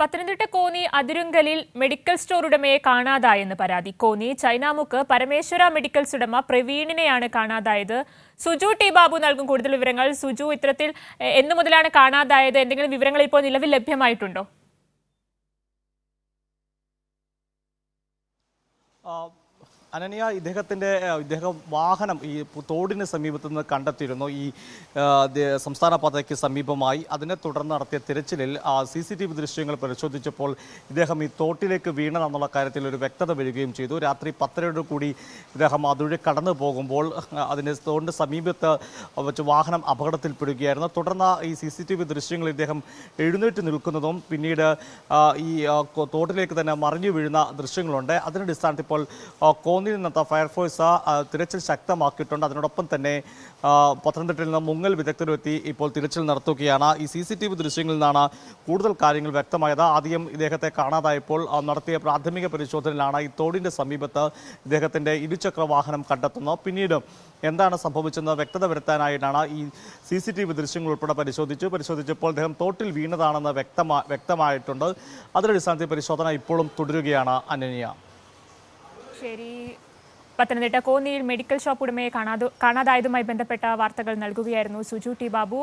പത്തനംതിട്ട കോന്നി അതിരുങ്കലിൽ medical store ഉടമയെ കാണാതായെന്ന് പരാതി. കോന്നി ചൈനാമുക്ക് പരമേശ്വര മെഡിക്കൽസ് ഉടമ പ്രവീണിനെയാണ് കാണാതായത്. സുജു ടി ബാബു നൽകും കൂടുതൽ വിവരങ്ങൾ. സുജു ഇത്തരത്തിൽ എന്നു മുതലാണ് കാണാതായത്. എന്തെങ്കിലും വിവരങ്ങൾ ഇപ്പോൾ നിലവിൽ ലഭ്യമായിട്ടുണ്ടോ? അനന്യ ഇദ്ദേഹത്തിന്റെ ഇദ്ദേഹം വാഹനം ഈ തോടിന് സമീപത്ത് നിന്ന് കണ്ടെത്തിയിരുന്നു. ഈ സംസ്ഥാന പാതയ്ക്ക് സമീപമായി. അതിനെ തുടർന്ന് നടത്തിയ തിരച്ചിലിൽ സി സി ടി വി ദൃശ്യങ്ങൾ പരിശോധിച്ചപ്പോൾ ഇദ്ദേഹം ഈ തോട്ടിലേക്ക് വീണതെന്നുള്ള കാര്യത്തിൽ ഒരു വ്യക്തത വരികയും ചെയ്തു. രാത്രി പത്തരയോട് കൂടി ഇദ്ദേഹം അതുവഴി കടന്നു പോകുമ്പോൾ അതിന് തോടിന്റെ സമീപത്ത് വെച്ച് വാഹനം അപകടത്തിൽപ്പെടുകയായിരുന്നു. തുടർന്ന് ഈ സി സി ടി വി ദൃശ്യങ്ങൾ ഇദ്ദേഹം എഴുന്നേറ്റ് നിൽക്കുന്നതും പിന്നീട് ഈ തോട്ടിലേക്ക് തന്നെ മറിഞ്ഞു വീഴുന്ന ദൃശ്യങ്ങളുണ്ട്. അതിന്റെ അടിസ്ഥാനത്തിൽ ഇപ്പോൾ ആ, കോന്നിയിൽ നിന്നത്തെ ഫയർഫോഴ്സ് തിരച്ചിൽ ശക്തമാക്കിയിട്ടുണ്ട്. അതിനോടൊപ്പം തന്നെ പത്തനംതിട്ടയിൽ നിന്ന് മുങ്ങൽ വിദഗ്ധരുമെത്തി ഇപ്പോൾ തിരച്ചിൽ നടത്തുകയാണ്. ഈ സി സി ടി വി ദൃശ്യങ്ങളിൽ നിന്നാണ് കൂടുതൽ കാര്യങ്ങൾ വ്യക്തമായത്. ആദ്യം ഇദ്ദേഹത്തെ കാണാതായപ്പോൾ നടത്തിയ പ്രാഥമിക പരിശോധനയിലാണ് ഈ തോടിന്റെ സമീപത്ത് ഇദ്ദേഹത്തിന്റെ ഇരുചക്ര വാഹനം കണ്ടെത്തുന്നത്. പിന്നീട് എന്താണ് സംഭവിച്ചെന്ന് വ്യക്തത വരുത്താനായിട്ടാണ് ഈ സി സി ടി വി ദൃശ്യങ്ങൾ ഉൾപ്പെടെ പരിശോധിച്ചു. പരിശോധിച്ചപ്പോൾ അദ്ദേഹം തോട്ടിൽ വീണതാണെന്ന് വ്യക്തമാ വ്യക്തമായിട്ടുണ്ട്. അതിന്റെ അടിസ്ഥാനത്തിൽ പരിശോധന ഇപ്പോഴും തുടരുകയാണ്. അനന്യ. ശരി പത്തനംതിട്ട കോന്നിയിൽ മെഡിക്കൽ ഷോപ്പ് ഉടമയെ കാണാതെ കാണാതായതുമായി ബന്ധപ്പെട്ട വാർത്തകൾ നൽകുകയായിരുന്നു സുജു ടി ബാബു.